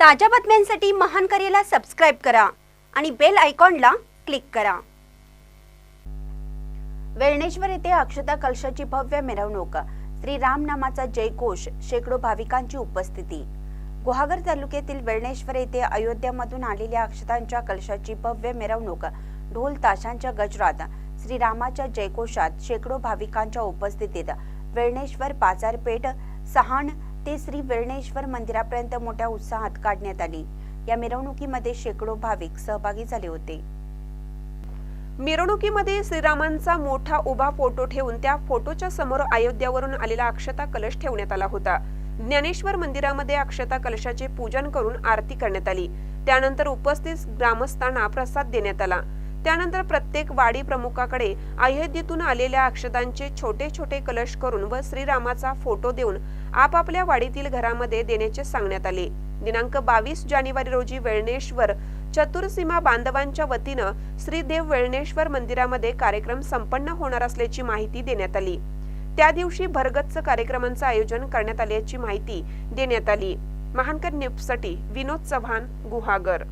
ताज्या बातम्यांसाठी महान करेला सबस्क्राईब करा आणि बेल आयकॉनला क्लिक करा. वेळणेश्वर येथे अक्षता कलशाची भव्य मिरवणूक. श्री रामनामाचा जयघोष शेकडो भाविकांची उपस्थिती. गुहागर तालुक्यातील वेळणेश्वर येथे अयोध्यामधून आलेल्या अक्षतांच्या कलशाची भव्य मिरवणूक. ढोल ताशांच्या गजरात श्रीरामाच्या जयघोषात शेकडो भाविकांच्या उपस्थितीत वेळणेश्वर बाजारपेठ सहाण ते श्री वेळणेश्वर मंदिरापर्यंत मोठ्या उत्साहात काढण्यात आली. या मिरवणुकीमध्ये शेकडो भाविक सहभागी झाले होते. मिरवणुकीमध्ये श्रीरामांचा मोठा उभा फोटो ठेवून त्या फोटोच्या समोर अयोध्यावरून आलेला अक्षता कलश ठेवण्यात आला होता. ज्ञानेश्वर मंदिरामध्ये अक्षता कलशाचे पूजन करून आरती करण्यात आली. त्यानंतर उपस्थित ग्रामस्थांना प्रसाद देण्यात आला. त्यानंतर प्रत्येक वाडी प्रमुखाकडे अयोध्येतून आलेल्या अक्षतांचे छोटे छोटे कलश करून व श्रीरामाचा फोटो देऊन आपापल्या वाडीतील घरामध्ये देण्याचे सांगण्यात आले. दिनांक बावीस जानेवारी रोजी वेळणेश्वर चतुर्सीमा बांधवांच्या वतीनं श्रीदेव वेळणेश्वर मंदिरामध्ये कार्यक्रम संपन्न होणार असल्याची माहिती देण्यात आली. त्या दिवशी भरगच्च कार्यक्रमांचं आयोजन करण्यात आल्याची माहिती देण्यात आली. महानकर न्यूजसाठी विनोद चव्हाण गुहागर.